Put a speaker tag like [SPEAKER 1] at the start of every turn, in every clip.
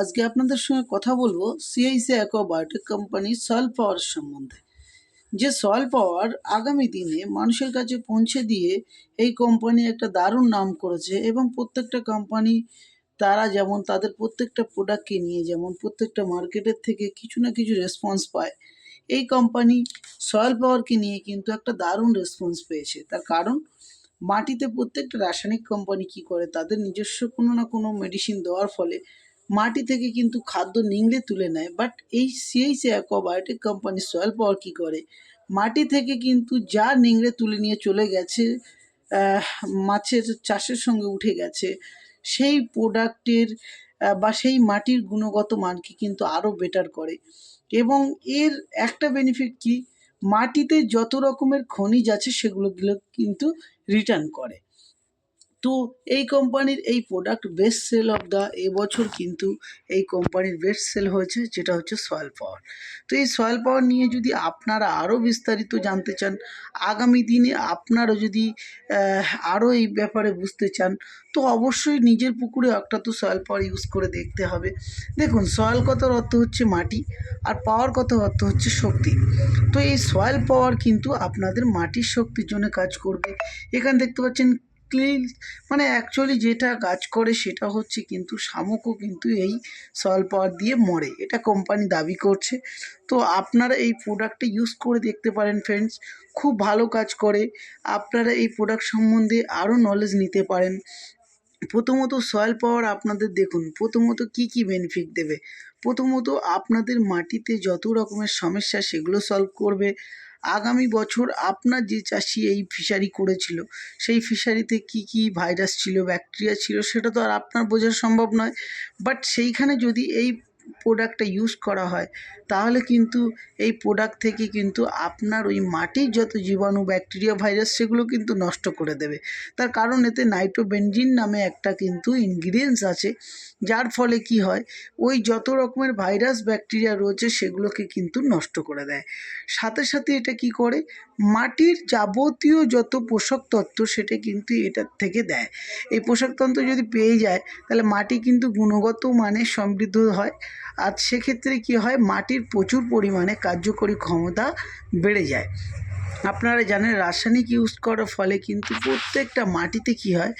[SPEAKER 1] আজকে আপনাদের সঙ্গে কথা বলব CIC aquabiotic company soil power সম্বন্ধে। যে সয়েল পাওয়ার আগামী দিনে মানুষের কাছে পৌঁছে দিয়ে এই কোম্পানি একটা দারুণ নাম করেছে এবং প্রত্যেকটা কোম্পানি তারা যেমন তাদের প্রত্যেকটা প্রোডাক্টকে নিয়ে যেমন প্রত্যেকটা মার্কেটের থেকে কিছু না কিছু রেসপন্স পায়, এই কোম্পানি সয়েল পাওয়ারকে নিয়ে কিন্তু একটা দারুণ রেসপন্স পেয়েছে। তার কারণ, মাটিতে প্রত্যেকটা রাসায়নিক কোম্পানি কি করে? তাদের নিজস্ব কোনো না কোনো মেডিসিন দেওয়ার ফলে মাটি থেকে কিন্তু খাদ্য নিংড়ে তুলে নেয় বাট এই সিএইচি অ্যাকোয়াবায়োটিক কোম্পানি সয়েল পাওয়ার কী করে? মাটি থেকে কিন্তু যা নিংড়ে তুলে নিয়ে চলে গেছে মাছের চাষের সঙ্গে উঠে গেছে, সেই প্রোডাক্টের বা সেই মাটির গুণগত মানকে কিন্তু আরও বেটার করে। এবং এর একটা বেনিফিট কি? মাটিতে যত রকমের খনিজ আছে সেগুলো কিন্তু রিটার্ন করে। তো এই কোম্পানির এই product best sell of the এবছর কিন্তু এই কোম্পানির বেস্ট সেল হয়েছে, যেটা হচ্ছে সয়েল পাওয়ার তো এই সয়েল পাওয়ার নিয়ে যদি আপনারা আরও বিস্তারিত জানতে চান, আগামী দিনে আপনারা যদি আরও এই ব্যাপারে বুঝতে চান, তো অবশ্যই নিজের পুকুরে একটা তো সয়েল পাওয়ার ইউজ করে দেখতে হবে। দেখুন সয়েল কথার অর্থ হচ্ছে মাটি, আর পাওয়ার কথা অর্থ হচ্ছে শক্তি। তো এই সয়েল পাওয়ার কিন্তু আপনাদের মাটির শক্তির জন্য কাজ করবে। এখানে দেখতে পাচ্ছেন ক্লিন মানে অ্যাকচুয়ালি যেটা কাজ করে সেটা হচ্ছে কিন্তু শামুকও কিন্তু এই সয়েল পাওয়ার দিয়ে মরে। এটা কোম্পানি দাবি করছে। তো আপনারা এই প্রোডাক্টটা ইউজ করে দেখতে পারেন ফ্রেন্ডস খুব ভালো কাজ করে। আপনারা এই প্রোডাক্ট সম্বন্ধে আরও নলেজ নিতে পারেন। প্রথমত সয়েল পাওয়ার আপনাদের দেখুন। প্রথমত কি কি বেনিফিট দেবে? প্রথমত আপনাদের মাটিতে যত রকমের সমস্যা সেগুলো সলভ করবে। আগামী বছর আপনার যে চাষি এই ফিশারি করেছিল, সেই ফিশারিতে কি কি ভাইরাস ছিল ব্যাকটেরিয়া ছিল, সেটা তো আর আপনার বোঝা সম্ভব নয়। বাট সেইখানে যদি এই প্রোডাক্টটা ইউজ করা হয়, তাহলে কিন্তু এই প্রোডাক্ট থেকে কিন্তু আপনার ওই মাটির যত জীবাণু ব্যাকটেরিয়া ভাইরাস সেগুলো কিন্তু নষ্ট করে দেবে। তার কারণ এতে নাইট্রোবেনজিন নামে একটা কিন্তু ইনগ্রিডিয়েন্টস আছে, যার ফলে কি হয়, ওই যত রকমের ভাইরাস ব্যাকটেরিয়া রয়েছে সেগুলোকে কিন্তু নষ্ট করে দেয়। সাথে সাথে এটা কি করে মাটির যাবতীয় যত পোষক তত্ত্ব সেটা কিন্তু এটার থেকে দেয়। এই পোষক তন্ত্র যদি পেয়ে যায়, তাহলে মাটি কিন্তু গুণগত মানে সমৃদ্ধ হয়। আর সেক্ষেত্রে কী হয়, মাটির প্রচুর পরিমাণে কার্যকরী ক্ষমতা বেড়ে যায়। আপনারা জানেন, রাসায়নিক ইউজ করার ফলে কিন্তু প্রত্যেকটা মাটিতে কী হয়,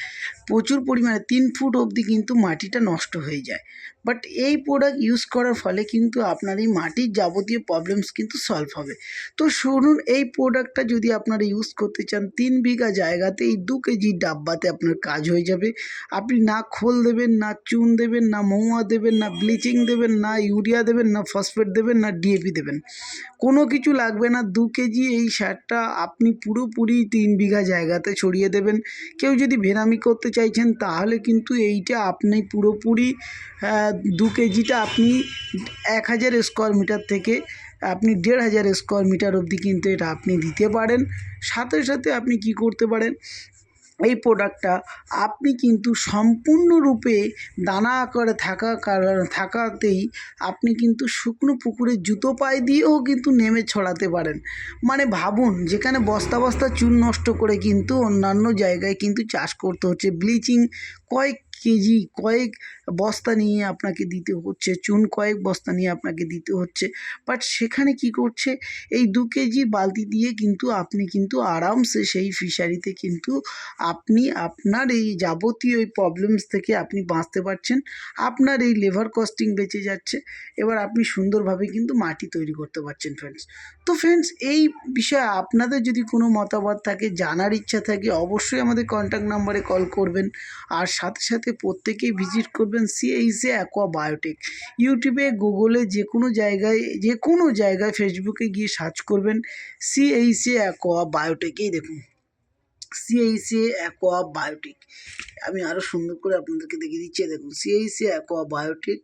[SPEAKER 1] প্রচুর পরিমাণে তিন ফুট অবধি কিন্তু মাটিটা নষ্ট হয়ে যায়। বাট এই প্রোডাক্ট ইউজ করার ফলে কিন্তু আপনার এই মাটির যাবতীয় প্রবলেমস কিন্তু সলভ হবে। তো শুনুন, এই প্রোডাক্টটা যদি আপনারা ইউজ করতে চান, তিন বিঘা জায়গাতে এই দু কেজি ডাব্বাতে আপনার কাজ হয়ে যাবে। আপনি না খোল দেবেন, না চুন দেবেন, না মৌয়া দেবেন, না ব্লিচিং দেবেন, না ইউরিয়া দেবেন, না ফসফেট দেবেন, না ডিএপি দেবেন। কোনো কিছু লাগবে না, দু কেজি এই সারটা আপনি পুরোপুরি তিন বিঘা জায়গাতে ছড়িয়ে দেবেন। কেউ যদি ভেরামি করতে চাইছেন, তাহলে কিন্তু এইটা আপনি পুরোপুরি দু কেজিটা আপনি এক হাজার স্কোয়ার মিটার থেকে আপনি দেড় হাজার স্কোয়ার মিটার অবধি কিন্তু এটা আপনি দিতে পারেন। সাথে সাথে আপনি কি করতে পারেন, এই প্রোডাক্টটা আপনি কিন্তু সম্পূর্ণরূপে দানা আকারে থাকা কারণ থাকাতেই আপনি কিন্তু শুকনো পুকুরে জুতো পায়ে দিয়েও কিন্তু নেমে ছড়াতে পারেন। মানে ভাবুন, যেখানে বস্তা বস্তা চুন নষ্ট করে কিন্তু অন্যান্য জায়গায় কিন্তু চাষ করতে হচ্ছে। ব্লিচিং কয়েক কেজি কয়েক বস্তা নিয়ে আপনাকে দিতে হচ্ছে, চুন কয়েক বস্তা নিয়ে আপনাকে দিতে হচ্ছে। বাট সেখানে কি করছে? এই দু কেজি বালতি দিয়ে কিন্তু আপনি কিন্তু আরামসে সেই ফিশারিতে কিন্তু আপনি আপনার এই যাবতীয় এই প্রবলেমস থেকে আপনি বাঁচতে পারছেন। আপনার এই লেবার কস্টিং বেঁচে যাচ্ছে। এবার আপনি সুন্দরভাবে কিন্তু মাটি তৈরি করতে পারছেন ফ্রেন্ডস তো ফ্রেন্ডস এই বিষয়ে আপনাদের যদি কোনো মতামত থাকে, জানার ইচ্ছা থাকে, অবশ্যই আমাদের কন্ট্যাক্ট নাম্বারে কল করবেন। আর সাথে সাথে প্রত্যেকেই ভিজিট করবেন সিএইচএ অ্যাকোয়া বায়োটেক ইউটিউবে গুগলে যে কোনো জায়গায়, যে কোনো জায়গায় ফেসবুকে গিয়ে সার্চ করবেন সিএইচএ অ্যাকোয়া বায়োটেকেই দেখুন। সিএইসি অ্যাকোয়া বায়োটিক আমি আরও সুন্দর করে আপনাদেরকে দেখিয়ে দিচ্ছি দেখুন সিএইসি অ্যাকোয়া বায়োটিক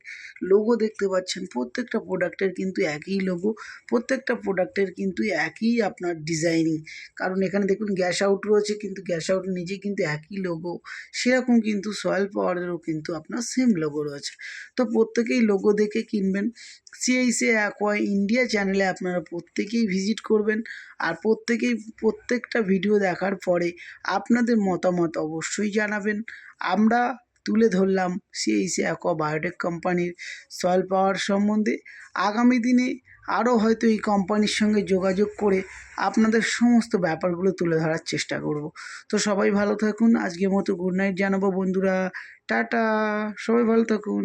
[SPEAKER 1] লোগো দেখতে পাচ্ছেন, প্রত্যেকটা প্রোডাক্টের কিন্তু একই লোগো প্রত্যেকটা প্রোডাক্টের কিন্তু একই আপনার ডিজাইনিং কারণ এখানে দেখুন গ্যাস আউট রয়েছে, কিন্তু গ্যাস আউট নিজে কিন্তু একই লোগো সেরকম কিন্তু সয়েল পাওয়ারেরও কিন্তু আপনার সেম লোগো রয়েছে। তো প্রত্যেকেই লোগো দেখে কিনবেন। সিআইসি অ্যাকোয়া ইন্ডিয়া চ্যানেলে আপনারা প্রত্যেকেই ভিজিট করবেন। আর প্রত্যেকেই, প্রত্যেকটা ভিডিও দেখার পরে আপনাদের মতামত অবশ্যই জানাবেন। আমরা তুলে ধরলাম সিএইচি অ্যাকোয়া বায়োটেক কোম্পানির সয়েল পাওয়ার সম্বন্ধে। আগামী দিনে আরও হয়তো এই কোম্পানির সঙ্গে যোগাযোগ করে আপনাদের সমস্ত ব্যাপারগুলো তুলে ধরার চেষ্টা করব। তো সবাই ভালো থাকুন। আজকের মতো গুড নাইট জানাব বন্ধুরা। টাটা! সবাই ভালো থাকুন।